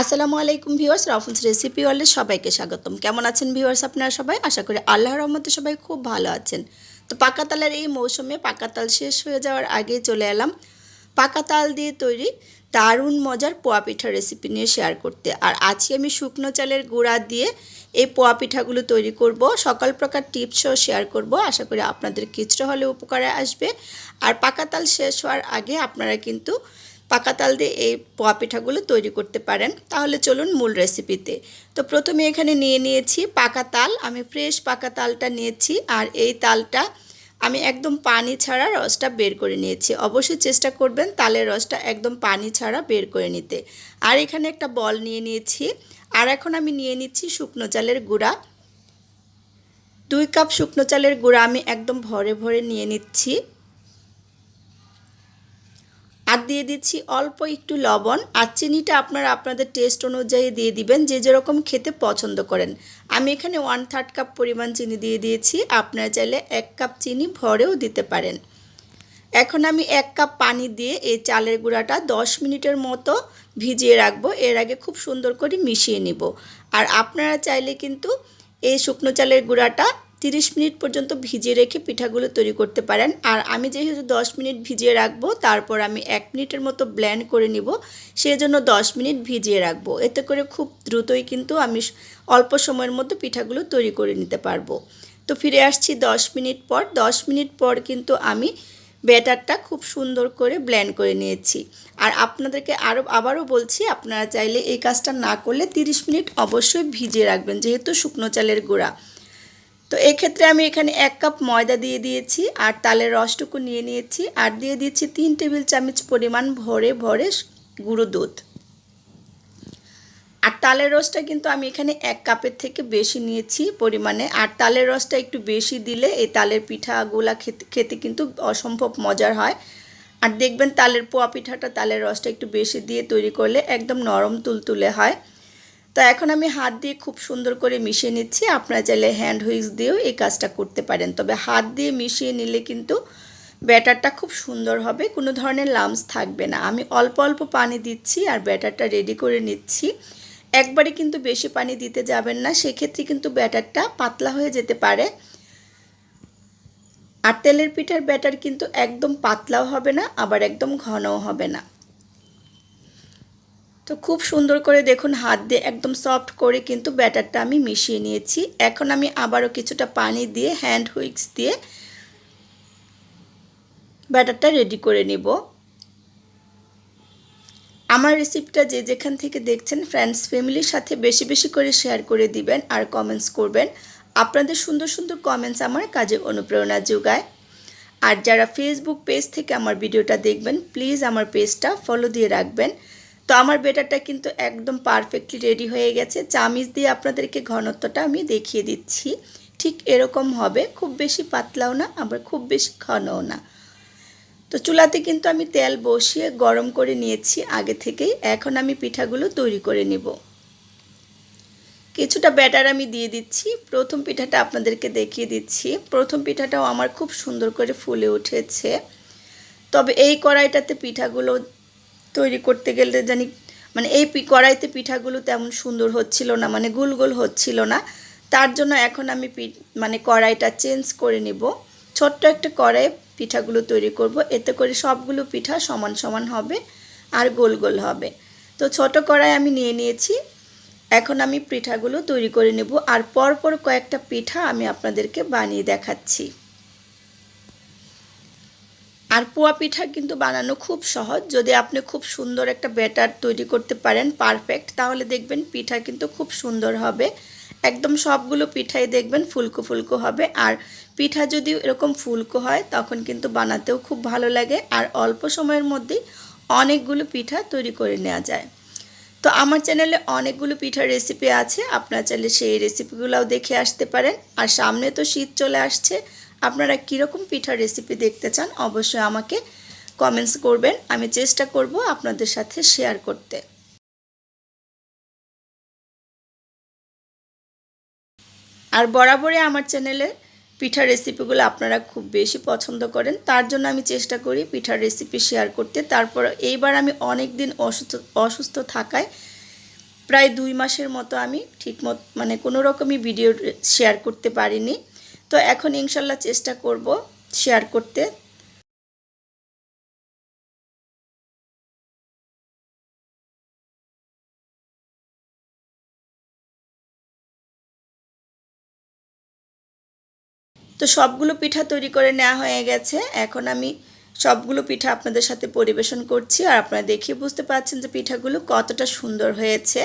আসসালামু আলাইকুম viewers রাফুলস recipe ওয়ার্ল্ডে সবাইকে স্বাগতম। কেমন আছেন ভিউয়ার্স আপনারা সবাই? আশা করি আল্লাহর রহমতে সবাই খুব ভালো আছেন। তো পাকাতালের এই মৌসুমে পাকাতাল শেষ হয়ে যাওয়ার আগে চলে এলাম পাকাতাল দিয়ে তৈরি দারুণ মজার পোয়া পিঠার রেসিপি নিয়ে শেয়ার করতে। আর আজকে আমি শুকনো চালের গুঁড়া দিয়ে এই পোয়া পিঠাগুলো তৈরি করব। সকল প্রকার টিপসও শেয়ার করব। আশা করি আপনাদের কিছুটা হলে উপকারে আসবে। আর পাকাতাল শেষ হওয়ার আগে আপনারা কিন্তু পাকা তাল দিয়ে এই পোয়া পিঠাগুলো তৈরি করতে পারেন। তাহলে চলুন মূল রেসিপিতে। তো প্রথমে এখানে নিয়ে নিয়েছি পাকা তাল। আমি ফ্রেশ পাকা তালটা নিয়েছি আর এই তালটা আমি একদম পানি ছাড়া রসটা বের করে নিয়েছি। অবশ্যই চেষ্টা করবেন তালের রসটা একদম পানি ছাড়া বের করে নিতে। আর এখানে একটা বল নিয়ে নিয়েছি। আর এখন আমি নিয়ে নিচ্ছি শুকনো চালের গুঁড়া। দুই কাপ শুকনো চালের গুঁড়া আমি একদম ভরে ভরে নিয়ে নিচ্ছি। আর দিয়ে দিচ্ছি অল্প একটু লবণ আর চিনিটা আপনারা আপনাদের টেস্ট অনুযায়ী দিয়ে দিবেন, যে যেরকম খেতে পছন্দ করেন। আমি এখানে ওয়ান থার্ড কাপ পরিমাণ চিনি দিয়ে দিয়েছি, আপনারা চাইলে এক কাপ চিনি ভরেও দিতে পারেন। এখন আমি এক কাপ পানি দিয়ে এই চালের গুঁড়াটা দশ মিনিটের মতো ভিজিয়ে রাখব, এর আগে খুব সুন্দর করে মিশিয়ে নিব। আর আপনারা চাইলে কিন্তু এই শুকনো চালের গুঁড়াটা তিরিশ মিনিট পর্যন্ত ভিজিয়ে রেখে পিঠাগুলো তৈরি করতে পারেন। আর আমি যেহেতু দশ মিনিট ভিজিয়ে রাখব, তারপর আমি এক মিনিটের মতো ব্ল্যান্ড করে নিব। সেই জন্য দশ মিনিট ভিজিয়ে রাখব। এতে করে খুব দ্রুতই কিন্তু আমি অল্প সময়ের মধ্যে পিঠাগুলো তৈরি করে নিতে পারব। তো ফিরে আসছি দশ মিনিট পর। দশ মিনিট পর কিন্তু আমি ব্যাটারটা খুব সুন্দর করে ব্ল্যান্ড করে নিয়েছি। আর আপনাদেরকে আরও আবারও বলছি, আপনারা চাইলে এই কাজটা না করলে 30 মিনিট অবশ্যই ভিজিয়ে রাখবেন, যেহেতু শুকনো চালের গুঁড়া। তো এক্ষেত্রে আমি এখানে এক কাপ ময়দা দিয়ে দিয়েছি, আর তালের রসটুকু নিয়ে নিয়েছি, আর দিয়ে দিয়েছি তিন টেবিল চামচ পরিমাণ ভরে ভরে গুঁড়ো দুধ। আর তালের রসটা কিন্তু আমি এখানে এক কাপের থেকে বেশি নিয়েছি পরিমাণে, আর তালের রসটা একটু বেশি দিলে এই তালের পিঠাগুলা খেতে খেতে কিন্তু অসম্ভব মজার হয়। আর দেখবেন তালের পোয়া পিঠাটা তালের রসটা একটু বেশি দিয়ে তৈরি করলে একদম নরম তুলতুলে হয়। তো এখন আমি হাত দিয়ে খুব সুন্দর করে মিশিয়ে নিচ্ছি। আপনারা চাইলে হ্যান্ড হুইক্স দিয়েও এই কাজটা করতে পারেন। তবে হাত দিয়ে মিশিয়ে নিলে কিন্তু ব্যাটারটা খুব সুন্দর হবে, কোনো ধরনের লামস থাকবে না। আমি অল্প অল্প পানি দিচ্ছি আর ব্যাটারটা রেডি করে নিচ্ছি। একবারে কিন্তু বেশি পানি দিতে যাবেন না, সেক্ষেত্রে কিন্তু ব্যাটারটা পাতলা হয়ে যেতে পারে। আর তেলের পিঠার ব্যাটার কিন্তু একদম পাতলাও হবে না, আবার একদম ঘনও হবে না। তো খুব সুন্দর করে দেখুন, হাত দিয়ে একদম সফট করে কিন্তু ব্যাটারটা আমি মিশিয়ে নিয়েছি। এখন আমি আবারও কিছুটা পানি দিয়ে হ্যান্ড হুইক্স দিয়ে ব্যাটারটা রেডি করে নিব। আমার রেসিপিটা যে যেখান থেকে দেখছেন ফ্রেন্ডস ফ্যামিলির সাথে বেশি বেশি করে শেয়ার করে দিবেন আর কমেন্টস করবেন। আপনাদের সুন্দর সুন্দর কমেন্টস আমার কাজে অনুপ্রেরণা যোগায়। আর যারা ফেসবুক পেজ থেকে আমার ভিডিওটা দেখবেন প্লিজ আমার পেজটা ফলো দিয়ে রাখবেন। তো আমার বেটারটা কিন্তু একদম পারফেক্টলি রেডি হয়ে গেছে। চামিচ দিয়ে আপনাদেরকে ঘনত্বটা আমি দেখিয়ে দিচ্ছি। ঠিক এরকম হবে, খুব বেশি পাতলাও না, আবার খুব বেশি ঘনও না। তো চুলাতে কিন্তু আমি তেল বসিয়ে গরম করে নিয়েছি আগে থেকেই। এখন আমি পিঠাগুলো তৈরি করে নিব। কিছুটা ব্যাটার আমি দিয়ে দিচ্ছি। প্রথম পিঠাটা আপনাদেরকে দেখিয়ে দিচ্ছি। প্রথম পিঠাটাও আমার খুব সুন্দর করে ফুলে উঠেছে। তবে এই কড়াইটাতে পিঠাগুলো তৈরি করতে গেলে জানি মানে এই কড়াইতে পিঠাগুলো তেমন সুন্দর হচ্ছিল না মানে গোল গোল হচ্ছিল না। তার জন্য এখন আমি মানে কড়াইটা চেঞ্জ করে নিব। ছোট্ট একটা কড়াই পিঠাগুলো তৈরি করব। এতে করে সবগুলো পিঠা সমান সমান হবে আর গোল গোল হবে। তো ছোট কড়াই আমি নিয়ে নিয়েছি। এখন আমি পিঠাগুলো তৈরি করে নেব। আর পরপর কয়েকটা পিঠা আমি আপনাদেরকে বানিয়ে দেখাচ্ছি। আর পোয়া পিঠা কিন্তু বানানো খুব সহজ। যদি আপনি খুব সুন্দর একটা ব্যাটার তৈরি করতে পারেন পারফেক্ট তাহলে দেখবেন পিঠা কিন্তু খুব সুন্দর হবে। একদম সবগুলো পিঠাই দেখবেন ফুলকো ফুলকো হবে। আর পিঠা যদি এরকম ফুলকো হয়, তখন কিন্তু বানাতেও খুব ভালো লাগে। আর অল্প সময়ের মধ্যেই অনেকগুলো পিঠা তৈরি করে নেওয়া যায়। তো আমার চ্যানেলে অনেকগুলো পিঠার রেসিপি আছে। আপনার চাইলে সেই রেসিপিগুলোও দেখে আসতে পারেন। আর সামনে তো শীত চলে আসছে আপনারা কীরকম পিঠার রেসিপি দেখতে চান, অবশ্যই আমাকে কমেন্টস করবেন। আমি চেষ্টা করব আপনাদের সাথে শেয়ার করতে। আর বরাবরই আমার চ্যানেলে পিঠার রেসিপিগুলো আপনারা খুব বেশি পছন্দ করেন, তার জন্য আমি চেষ্টা করি পিঠার রেসিপি শেয়ার করতে। তারপর এইবার আমি অনেক দিন অসুস্থ অসুস্থ থাকায় প্রায় দুই মাসের মতো আমি ঠিক মত মানে কোনো রকমই ভিডিও শেয়ার করতে পারিনি। তো এখন ইনশাল্লাহ চেষ্টা করব শেয়ার করতে। তো সবগুলো পিঠা তৈরি করে নেওয়া হয়ে গেছে। এখন আমি সবগুলো পিঠা আপনাদের সাথে পরিবেশন করছি আর আপনারা দেখে বুঝতে পারছেন যে পিঠাগুলো কতটা সুন্দর হয়েছে।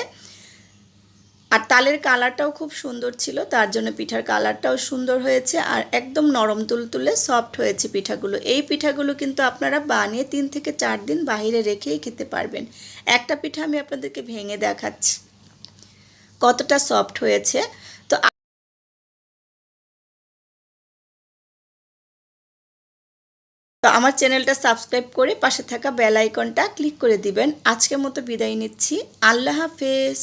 আর তালের কালারটাও খুব সুন্দর ছিল, তার জন্য পিঠার কালারটাও সুন্দর হয়েছে আর একদম নরম তুলতুলে সফট হয়েছে পিঠাগুলো। এই পিঠাগুলো কিন্তু আপনারা বানিয়ে তিন থেকে চার দিন বাইরে রেখেই খেতে পারবেন। একটা পিঠা আমি আপনাদেরকে ভেঙে দেখাচ্ছি, কতটা সফট হয়েছে। তো তো আমার চ্যানেলটা সাবস্ক্রাইব করে পাশে থাকা বেল আইকনটা ক্লিক করে দিবেন। আজকের মতো বিদায় নিচ্ছি। আল্লাহ হাফেজ।